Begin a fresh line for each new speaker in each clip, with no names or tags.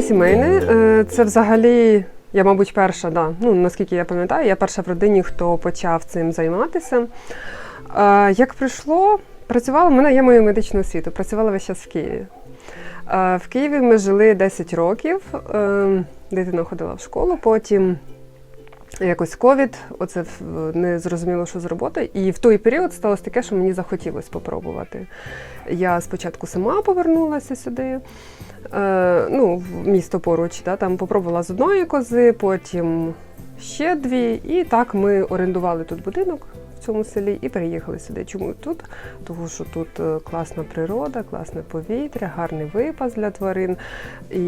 не сімейне. Е, Це взагалі, я, мабуть, перша, да. ну, наскільки я пам'ятаю, я перша в родині, хто почав цим займатися. Е, Як прийшло, працювала, в мене є мою медичну освіту, працювала весь час в Києві. Е, В Києві ми жили 10 років. Е, Дитина ходила в школу, потім якось ковід, оце не зрозуміло, що з роботи. І в той період сталося таке, що мені захотілося попробувати. Я спочатку сама повернулася сюди, е, ну, в місто поруч, да, там попробувала з одної кози, потім ще дві. І так ми орендували тут будинок в цьому селі і переїхали сюди. Чому тут? Тому що тут е, класна природа, класне повітря, гарний випас для тварин. І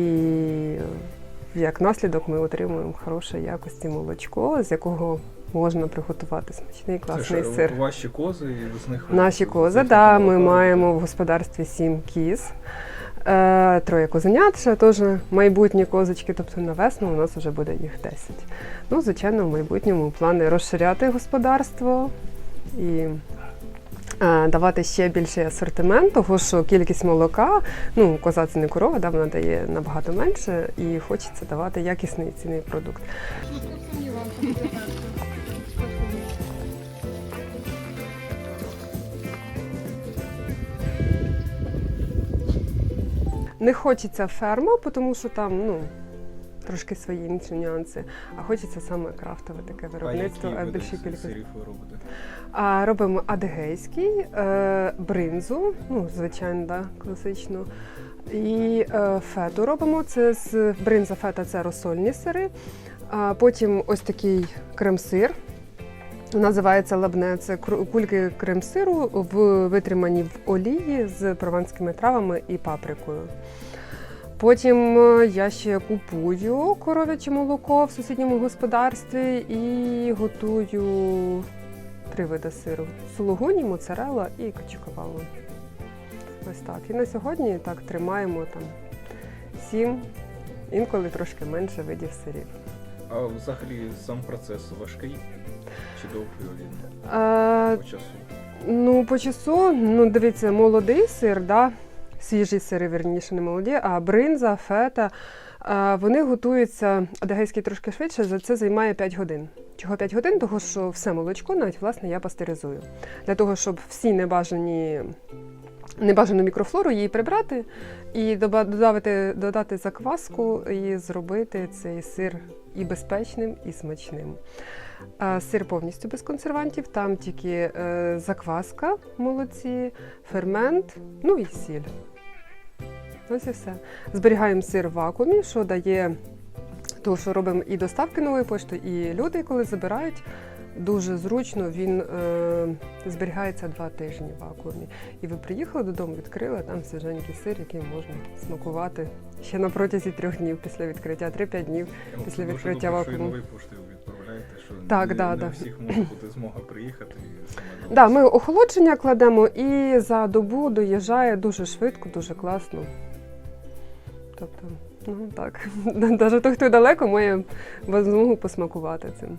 як наслідок ми отримуємо хорошої якості молочко, з якого можна приготувати смачний класний
Це
сир.
ваші кози, і з них
Наші кози,
них
да, ми маємо в господарстві сім кіз, е, троє козенят, ще теж майбутні козочки, тобто на весну у нас вже буде їх 10. Ну, звичайно, в майбутньому плани розширяти господарство і давати ще більший асортимент, того що кількість молока, ну, коза це не корова, да, вона дає набагато менше, і хочеться давати якісний цінний продукт. Не хочеться ферма, тому що там ну, трошки свої інші нюанси, а хочеться саме крафтове таке виробництво, а
види
більшій кількості.
сирів робите?
А робимо адегейський, е, бринзу, ну, звичайно, да, класично. І е, фету робимо. Це з бринза фета це розсольні сири. А потім ось такий крем-сир. Називається лабне. Це кульки крем-сиру в витримані в олії з прованськими травами і паприкою. Потім е, я ще купую коров'яче молоко в сусідньому господарстві і готую три види сиру: сулугуні, моцарелла і качукавалу. Ось так. І на сьогодні так тримаємо там сім, інколи трошки менше видів сирів.
А взагалі сам процес важкий чи довгий він
Е,
по часу?
ну, по часу, ну дивіться, молодий сир, да? Свіжі сири, верніше, не молоді, а бринза, фета. Вони готуються адегейський трошки швидше, за це займає 5 годин. Чого 5 годин? Того, що все молочко навіть власне я пастеризую. Для того, щоб всі небажані, небажану мікрофлору її прибрати і додати, додати закваску і зробити цей сир і безпечним, і смачним. Сир повністю без консервантів, там тільки е, закваска в молоці, фермент, ну і сіль. Ось і все. Зберігаємо сир в вакуумі, що дає того, що робимо і доставки нової пошти, і люди, коли забирають, дуже зручно він е, зберігається два тижні в вакуумі. І ви приїхали додому, відкрили, там свіженький сир, який можна смакувати ще на протязі трьох днів після відкриття, 3-5 днів.
Я
після відкриття
добре, що і
вакууму.
що
Так,
не,
да,
не
да.
всіх може бути змога приїхати і саме
Да, ми охолодження кладемо і за добу доїжджає дуже швидко, дуже класно. Тобто, ну так, навіть той, хто далеко, має змогу посмакувати цим.